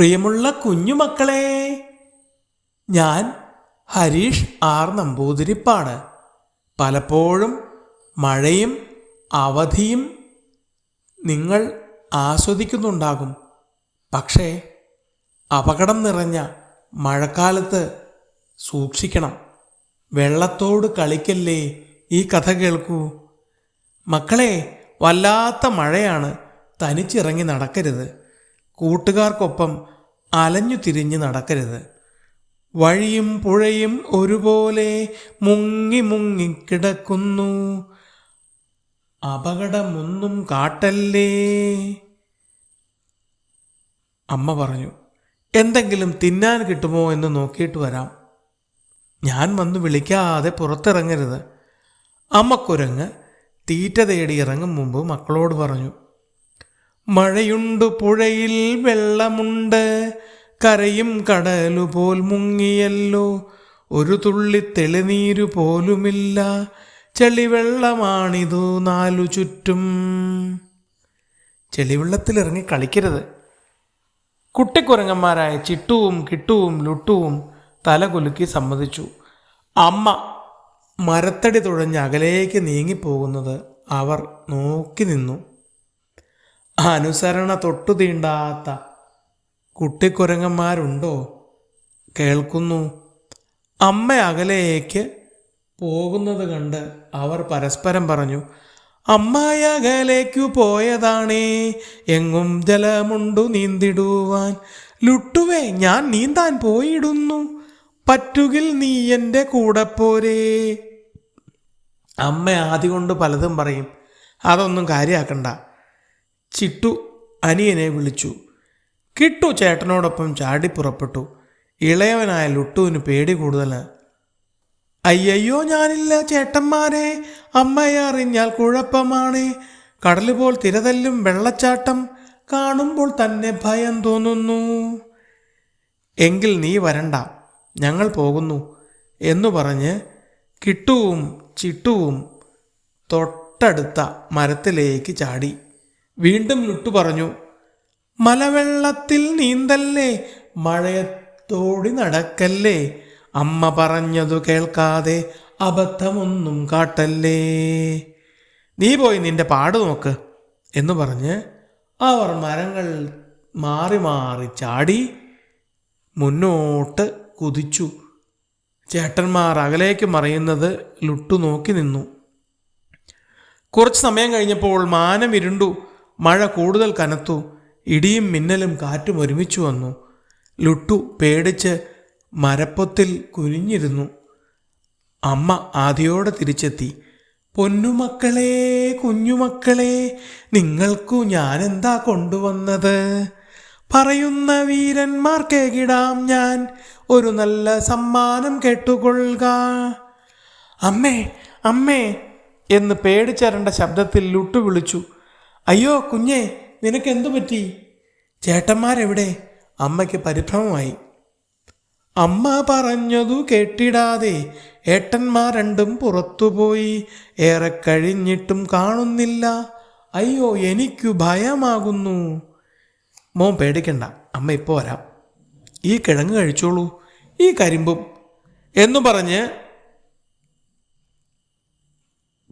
പ്രിയമുള്ള കുഞ്ഞുമക്കളെ ഞാൻ ഹരീഷ് ആർ നമ്പൂതിരിപ്പാണ്. പലപ്പോഴും മഴയും അവധിയും നിങ്ങൾ ആസ്വദിക്കുന്നുണ്ടാകും. പക്ഷേ അപകടം നിറഞ്ഞ മഴക്കാലത്ത് സൂക്ഷിക്കണം. വെള്ളത്തോട് കളിക്കല്ലേ ഈ കഥ കേൾക്കൂ? മക്കളെ വല്ലാത്ത മഴയാണ്. തനിച്ചിറങ്ങി നടക്കരുത്. കൂട്ടുകാർക്കൊപ്പം അലഞ്ഞു തിരിഞ്ഞ് നടക്കരുത്. വഴിയും പുഴയും ഒരുപോലെ മുങ്ങി മുങ്ങി കിടക്കുന്നു. അപകടമൊന്നും കാട്ടല്ലേ? അമ്മ പറഞ്ഞു എന്തെങ്കിലും തിന്നാൻ കിട്ടുമോ എന്ന് നോക്കിയിട്ട് വരാം. ഞാൻ വന്ന് വിളിക്കാതെ പുറത്തിറങ്ങരുത്. അമ്മക്കുരങ്ങ് തീറ്റ തേടി ഇറങ്ങും മുമ്പ് മക്കളോട് പറഞ്ഞു മഴയുണ്ട് പുഴയിൽ വെള്ളമുണ്ട്. കരയും കടലു പോൽ മുങ്ങിയല്ലോ. ഒരു തുള്ളി തെളിനീരു പോലുമില്ല. ചെളിവെള്ളമാണിതു നാലു ചുറ്റും. ചെളിവെള്ളത്തിലിറങ്ങി കളിക്കരുത്. കുട്ടിക്കുരങ്ങന്മാരായ ചിട്ടുവും കിട്ടുവും ലുട്ടുവും തല കുലുക്കി സമ്മതിച്ചു. അമ്മ മരത്തടി തുഴഞ്ഞ് അകലേക്ക് നീങ്ങിപ്പോകുന്നത് അവർ നോക്കി നിന്നു. അനുസരണ തൊട്ടു തീണ്ടാത്ത കുട്ടിക്കുരങ്ങന്മാരുണ്ടോ? കേൾക്കുന്നു. അമ്മ അകലേക്ക് പോകുന്നത് കണ്ട് അവർ പരസ്പരം പറഞ്ഞു അമ്മായ അകലേക്കു പോയതാണേ എങ്ങും ജലമുണ്ടു നീന്തിടുവാൻ. ലുട്ടുവേ ഞാൻ നീന്താൻ പോയിടുന്നു. പറ്റുകിൽ നീ എന്റെ കൂടെ പോരേ. അമ്മ ആദ്യ കൊണ്ട് പലതും പറയും. അതൊന്നും കാര്യമാക്കണ്ട ചിട്ടു അനിയനെ വിളിച്ചു. കിട്ടു ചേട്ടനോടൊപ്പം ചാടി പുറപ്പെട്ടു. ഇളയവനായ ലുട്ടുവിന് പേടി കൂടുതൽ അയ്യയ്യോ ഞാനില്ല ചേട്ടന്മാരെ. അമ്മയെ അറിഞ്ഞാൽ കുഴപ്പമാണ്. കടൽ പോൽ തിരതല്ലും വെള്ളച്ചാട്ടം കാണുമ്പോൾ തന്നെ ഭയം തോന്നുന്നു. എങ്കിൽ നീ വരണ്ട. ഞങ്ങൾ പോകുന്നു എന്നു പറഞ്ഞ് കിട്ടുവും ചിട്ടുവും തൊട്ടടുത്ത മരത്തിലേക്ക് ചാടി. വീണ്ടും ലുട്ടു പറഞ്ഞു മലവെള്ളത്തിൽ നീന്തല്ലേ? മഴയത്തോടി നടക്കല്ലേ? അമ്മ പറഞ്ഞതു കേൾക്കാതെ അബദ്ധമൊന്നും കാട്ടല്ലേ? നീ പോയി നിന്റെ പാട് നോക്ക് എന്ന് പറഞ്ഞ് അവർ മരങ്ങൾ മാറി മാറി ചാടി മുന്നോട്ട് കുതിച്ചു. ചേട്ടന്മാർ അകലേക്ക് മറിയുന്നത് ലുട്ടു നോക്കി നിന്നു. കുറച്ച് സമയം കഴിഞ്ഞപ്പോൾ മാനം ഇരുണ്ടു. മഴ കൂടുതൽ കനത്തു ഇടിയും മിന്നലും കാറ്റും ഒരുമിച്ചു വന്നു. ലുട്ടു പേടിച്ച് മരപ്പൊത്തിൽ കുനിഞ്ഞിരുന്നു. അമ്മ ആദ്യോടെ തിരിച്ചെത്തി. പൊന്നുമക്കളെ കുഞ്ഞുമക്കളെ നിങ്ങൾക്കു ഞാനെന്താ കൊണ്ടുവന്നത്? പറയുന്ന വീരന്മാർക്കേകിടാം ഞാൻ. ഒരു നല്ല സമ്മാനം കേട്ടുകൊള്ളുക. അമ്മേ അമ്മേ എന്ന് പേടിച്ചരണ്ട ശബ്ദത്തിൽ ലുട്ടു വിളിച്ചു. അയ്യോ കുഞ്ഞെ നിനക്ക് എന്തു പറ്റി? ചേട്ടന്മാരെവിടെ? അമ്മയ്ക്ക് പരിഭ്രമമായി. അമ്മ പറഞ്ഞതു കേട്ടിടാതെ ഏട്ടന്മാർ രണ്ടും പുറത്തുപോയി. ഏറെ കഴിഞ്ഞിട്ടും കാണുന്നില്ല. അയ്യോ എനിക്കു ഭയമാകുന്നു. മോൻ പേടിക്കണ്ട അമ്മ ഇപ്പോൾ വരാം. ഈ കിഴങ്ങ് കഴിച്ചോളൂ. ഈ കരിമ്പും. എന്നു പറഞ്ഞ്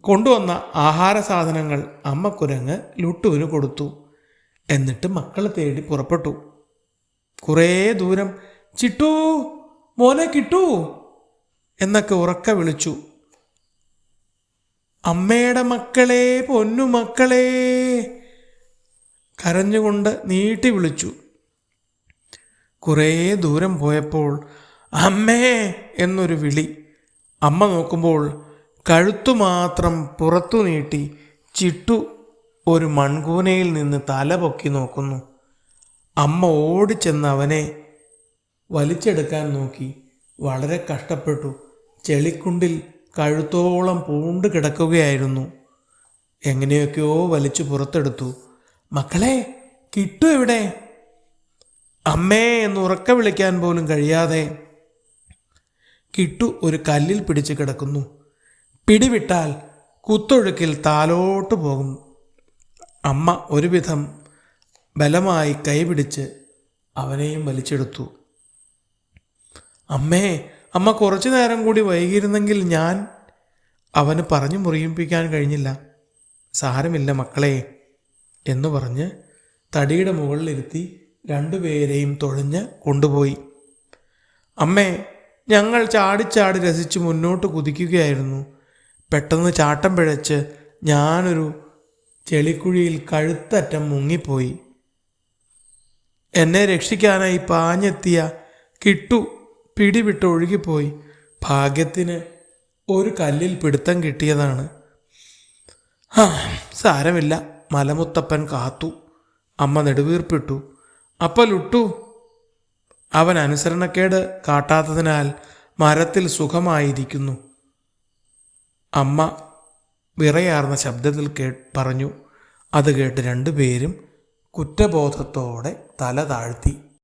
കൊണ്ടുവന്ന ആഹാര സാധനങ്ങൾ അമ്മ കുരങ്ങ് ലുട്ടുവിന് കൊടുത്തു. എന്നിട്ട് മക്കളെ തേടി പുറപ്പെട്ടു. കുറേ ദൂരം ചിട്ടു മോനെ കിട്ടൂ എന്നൊക്കെ ഉറക്ക വിളിച്ചു. അമ്മയുടെ മക്കളെ പൊന്നു മക്കളെ കരഞ്ഞുകൊണ്ട് നീട്ടി വിളിച്ചു. കുറേ ദൂരം പോയപ്പോൾ അമ്മേ എന്നൊരു വിളി. അമ്മ നോക്കുമ്പോൾ കഴുത്തു മാത്രം പുറത്തു നീട്ടി ചിട്ടു ഒരു മൺകൂനയിൽ നിന്ന് തല പൊക്കി നോക്കുന്നു. അമ്മ ഓടിച്ചെന്ന് അവനെ വലിച്ചെടുക്കാൻ നോക്കി. വളരെ കഷ്ടപ്പെട്ടു. ചെളിക്കുണ്ടിൽ കഴുത്തോളം പൂണ്ട് കിടക്കുകയായിരുന്നു. എങ്ങനെയൊക്കെയോ വലിച്ചു പുറത്തെടുത്തു. മക്കളെ കിട്ടു എവിടെ? അമ്മേ എന്ന് ഉറക്ക വിളിക്കാൻ പോലും കഴിയാതെ. കിട്ടു ഒരു കല്ലിൽ പിടിച്ച് കിടക്കുന്നു. പിടിവിട്ടാൽ കുത്തൊഴുക്കിൽ താലോട്ട് പോകും. അമ്മ ഒരുവിധം ബലമായി കൈപിടിച്ച് അവനെയും വലിച്ചെടുത്തു. അമ്മേ അമ്മ കുറച്ചു നേരം കൂടി വൈകിയിരുന്നെങ്കിൽ ഞാൻ അവന് പറഞ്ഞു മുറിയിപ്പിക്കാൻ കഴിഞ്ഞില്ല. സാരമില്ല മക്കളെ എന്ന് പറഞ്ഞ് തടിയുടെ മുകളിലിരുത്തി രണ്ടുപേരെയും തൊഴഞ്ഞ് കൊണ്ടുപോയി. അമ്മേ ഞങ്ങൾ ചാടിച്ചാടി രസിച്ച് മുന്നോട്ട് കുതിക്കുകയായിരുന്നു. പെട്ടെന്ന് ചാട്ടം പിഴച്ച് ഞാനൊരു ചെളിക്കുഴിയിൽ കഴുത്തറ്റം മുങ്ങിപ്പോയി. എന്നെ രക്ഷിക്കാനായി പാഞ്ഞെത്തിയ കിട്ടു പിടിവിട്ട് ഒഴുകിപ്പോയി. ഭാഗ്യത്തിന് ഒരു കല്ലിൽ പിടുത്തം കിട്ടിയതാണ്. ആ സാരമില്ല. മലമുത്തപ്പൻ കാത്തു. അമ്മ നെടുവീർപ്പിട്ടു. അപ്പ ലുട്ടു അവൻ അനുസരണക്കേട് കാട്ടാത്തതിനാൽ മരത്തിൽ സുഖമായിരിക്കുന്നു. അമ്മ വിറയാർന്ന ശബ്ദത്തിൽ കേ പറഞ്ഞു അത് കേട്ട് രണ്ടുപേരും കുറ്റബോധത്തോടെ തല താഴ്ത്തി.